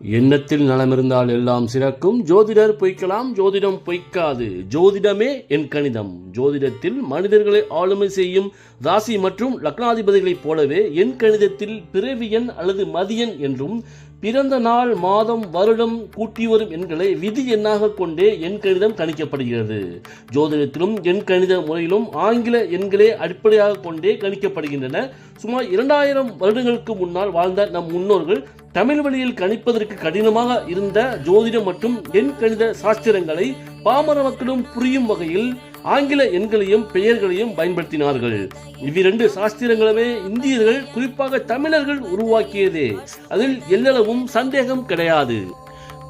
எண்ணத்தில் நலமிருந்தால் எல்லாம் சிறக்கும். ஜோதிடர் பொய்க்கலாம் ஜோதிடம் பொய்க்காது. ஜோதிடமே என் கணிதம். ஜோதிடத்தில் மனிதர்களை ஆளுமை செய்யும் ராசி மற்றும் லக்னாதிபதிகளைப் போலவே என் கணிதத்தில் பிறவி எண் அல்லது மதியன் என்றும் பிறந்த நாள் மாதம் வருடம் கூட்டி வரும் எண்களை விதி எண்ணாக கொண்டே எண் கணிதம் கணிக்கப்படுகிறது. ஜோதிடத்திலும் எண் கணித முறையிலும் ஆங்கில எண்களே அடிப்படையாக கொண்டே கணிக்கப்படுகின்றன. சுமார் இரண்டாயிரம் வருடங்களுக்கு முன்னால் வாழ்ந்த நம் முன்னோர்கள் தமிழ் வழியில் கணிப்பதற்கு கடினமாக இருந்த ஜோதிடம் மற்றும் எண் கணித சாஸ்திரங்களை பாமர மக்களும் புரியும் வகையில் ஆங்கில எண்களையும் பெயர்களையும் பயன்படுத்தினார்கள். இவ்விரண்டு சாஸ்திரங்களுமே இந்தியர்கள் குறிப்பாக தமிழர்கள் உருவாக்கியதே. அதில் எல்லளவும் சந்தேகம் கிடையாது.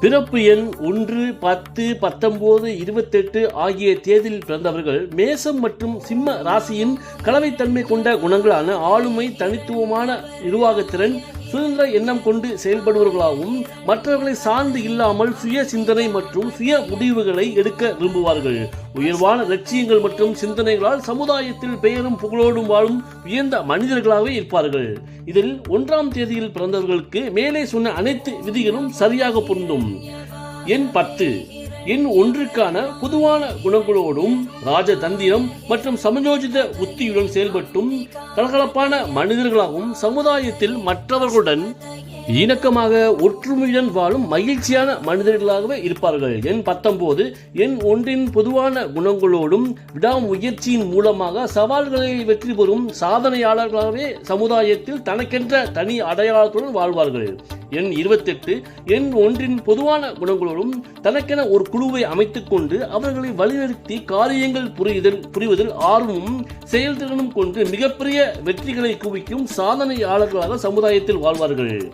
பிறப்பு எண் ஒன்று பத்து பத்தொன்பது இருபத்தெட்டு ஆகிய தேதியில் பிறந்தவர்கள் மேசம் மற்றும் சிம்ம ராசியின் கலவைத்தன்மை கொண்ட குணங்களான ஆளுமை தனித்துவமான நிர்வாகத்திறன் சுதந்திர எண்ணம் கொண்டு செயல்படுபவர்களாகவும் மற்றவர்களை சார்ந்து இல்லாமல் சுய சிந்தனை மற்றும் சுய முடிவுகளை எடுக்க விரும்புவார்கள். உயர்வான லட்சியங்கள் மற்றும் சிந்தனைகளால் சமுதாயத்தில் பெயரும் புகழோடும் வாழும் உயர்ந்த மனிதர்களாகவே இருப்பார்கள். இதில் ஒன்றாம் தேதியில் பிறந்தவர்களுக்கு மேலே சொன்ன அனைத்து விதிகளும் சரியாக பொருந்தும். எண் பத்து. எண் ஒன்றுக்கான பொதுவான குணங்களோடும் ராஜதந்திரம் மற்றும் சமயோஜித உத்தியுடன் செயல்பட்டும் கலகலப்பான மனிதர்களாகவும் சமுதாயத்தில் மற்றவர்களுடன் இணக்கமாக ஒற்றுமையுடன் வாழும் மகிழ்ச்சியான மனிதர்களாகவே இருப்பார்கள். எண் பத்தொன்பது எண் ஒன்றின் பொதுவான குணங்களோடும் விடாமுயற்சியின் மூலமாக சவால்களை வெற்றி பெறும் சாதனையாளர்களாகவே சமுதாயத்தில் தனக்கென்ற தனி அடையாளத்துடன் வாழ்வார்கள். எண் இருபத்தெட்டு. எண் ஒன்றின் பொதுவான குணங்களோடும் தனக்கென ஒரு குழுவை அமைத்துக் கொண்டு அவர்களை வழிநடத்தி காரியங்கள் புரியுதல் புரிவதில் ஆர்வமும் செயல்திறனும் கொண்டு மிகப்பெரிய வெற்றிகளை குவிக்கும் சாதனையாளர்களாக சமுதாயத்தில் வாழ்வார்கள்.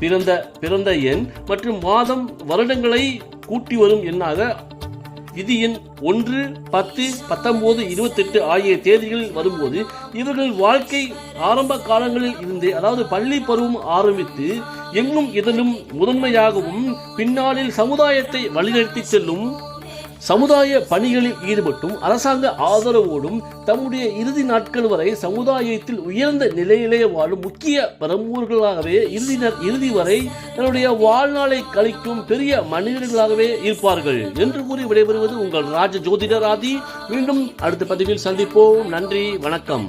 பிறந்த பிறந்த எண் மற்றும் மாதம் வருடங்களை கூட்டி வரும் எண்ணாக விதி எண் ஒன்று பத்து பத்தொன்பது இருபத்தெட்டு ஆகிய தேதிகளில் வரும்போது இவர்கள் வாழ்க்கை ஆரம்ப காலங்களில் இருந்தே அதாவது பள்ளி பருவம் ஆரம்பித்து எங்கும் இதனும் முதன்மையாகவும் பின்னாளில் சமுதாயத்தை வழிநடத்தி செல்லும் சமுதாய பணிகளில் ஈடுபட்டும் அரசாங்க ஆதரவோடும் தம்முடைய இறுதி நாட்கள் வரை சமுதாயத்தில் உயர்ந்த நிலையிலே வாழும் முக்கிய பிரமுகர்களாகவே இறுதி இறுதி வரை தன்னுடைய வாழ்நாளை கழிக்கும் பெரிய மனிதர்களாகவே இருப்பார்கள் என்று கூறி விடைபெறுவது உங்கள் ராஜ ஜோதிடராதி. மீண்டும் அடுத்த பதிவில் சந்திப்போம். நன்றி வணக்கம்.